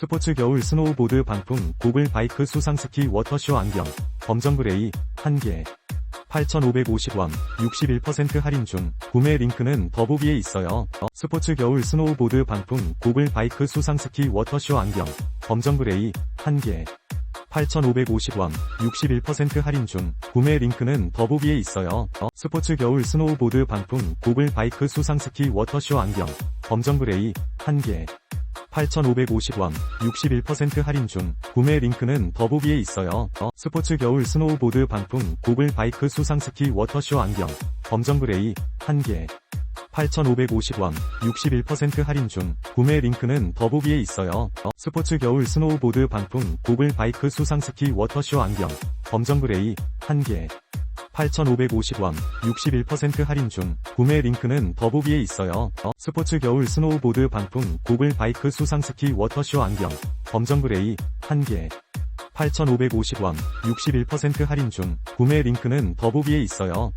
스포츠 겨울 스노우보드 방풍 고글 바이크 수상 스키 워터쇼 안경 검정 그레이 1개 8,550원 61% 할인 중 구매 링크는 더보기에 있어요. 스포츠 겨울 스노우보드 방풍 고글 바이크 수상 스키 워터쇼 안경 검정 그레이 1개 8,550원 61% 할인 중 구매 링크는 더보기에 있어요. 스포츠 겨울 스노우보드 방풍 고글 바이크 수상 스키 워터쇼 안경 검정 그레이 1개 8,550원 61% 할인 중 구매 링크는 더보기에 있어요. 스포츠 겨울 스노우보드 방풍 고글 바이크 수상 스키 워터쇼 안경 검정 그레이 1개 8,550원 61% 할인 중 구매 링크는 더보기에 있어요. 스포츠 겨울 스노우보드 방풍 고글 바이크 수상 스키 워터쇼 안경 검정 그레이 1개 8,550원 61% 할인 중 구매 링크는 더보기에 있어요. 스포츠 겨울 스노우보드 방풍 고글 바이크 수상 스키 워터쇼 안경 검정 그레이 1개 8,550원 61% 할인 중 구매 링크는 더보기에 있어요.